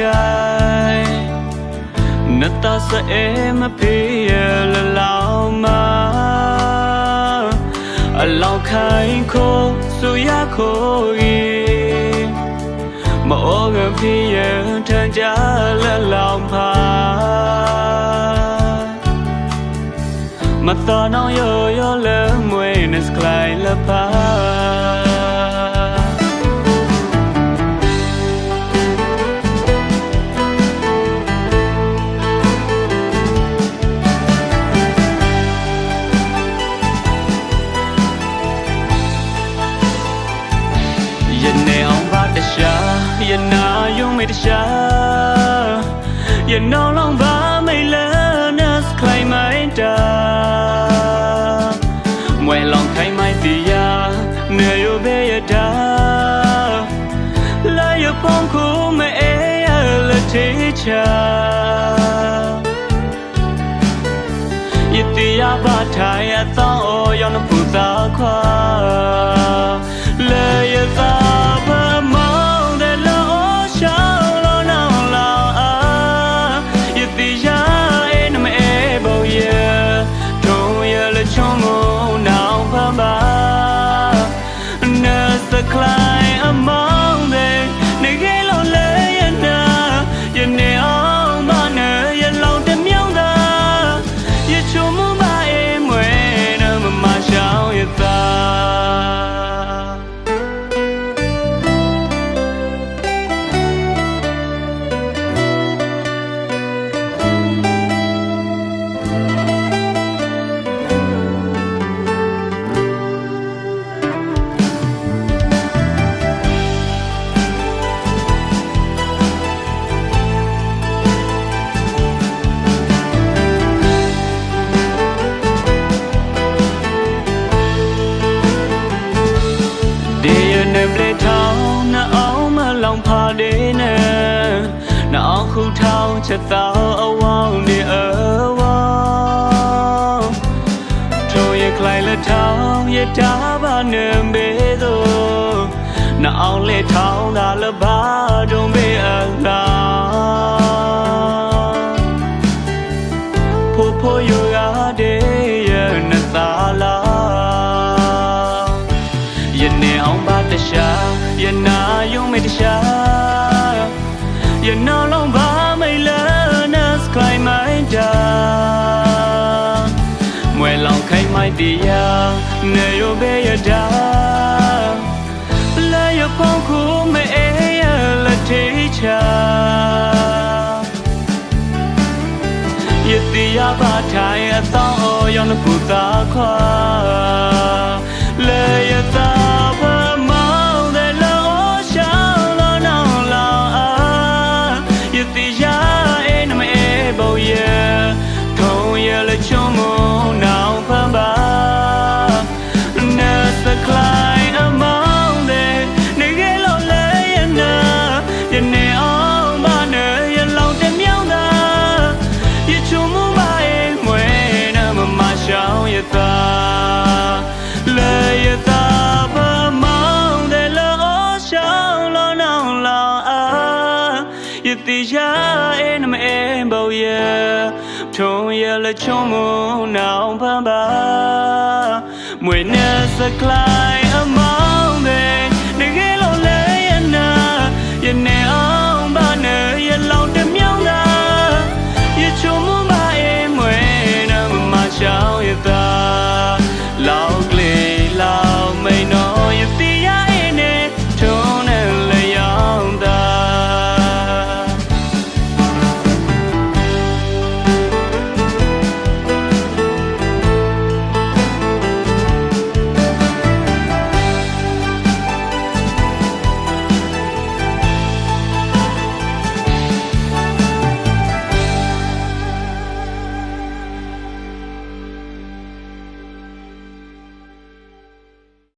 တိုင်းနတ်သားစအဲမဖေးရလလောင်မအလောင်းခိုင်ခိုးဆူရခိုးကြီးမအောကဖေးရထန်ကြလလောင်ဖာမတော်နောင်ရောရောလမွေးနစကလိုက်လပါ တရှာယနောင်လောင်ပါမေလနစခိုင်မိုင်းတာမွဲလောင်ခိုင်မိုင်းတီယာနေယဘေယတာလာယဖုန်ခုမဲအေရလတေချာယတိယဘာထာယသောယောနပူသာခွာ နေပလေထောင်းနှအောင်မလောင်ဖာနေနဲ့နှအောင်ခုထောင်းချက်သောအဝေါင်းနေအဝေါင်းထိုရခလိုက်လက်ထောင်းရတာပါနေဘေသောနှအောင်လေထောင်းသာလဘာတုံးဘေအ တရှာယနာယုံမေတရှာယနာလုံးပါမိလနစကလိုင်းမိုင်းတာမွဲလောင်ခိုင်မိုင်းတီယာနေယိုဘေယတာလာယဖုန်ခုမေအေယလက်ထေချာယတိယဘာထိုင်အသောယောနပုသာခွာ တိရအေနမအေဘောယထုံရလချုံမနောင်ပံပါမွေနေစကလိုက်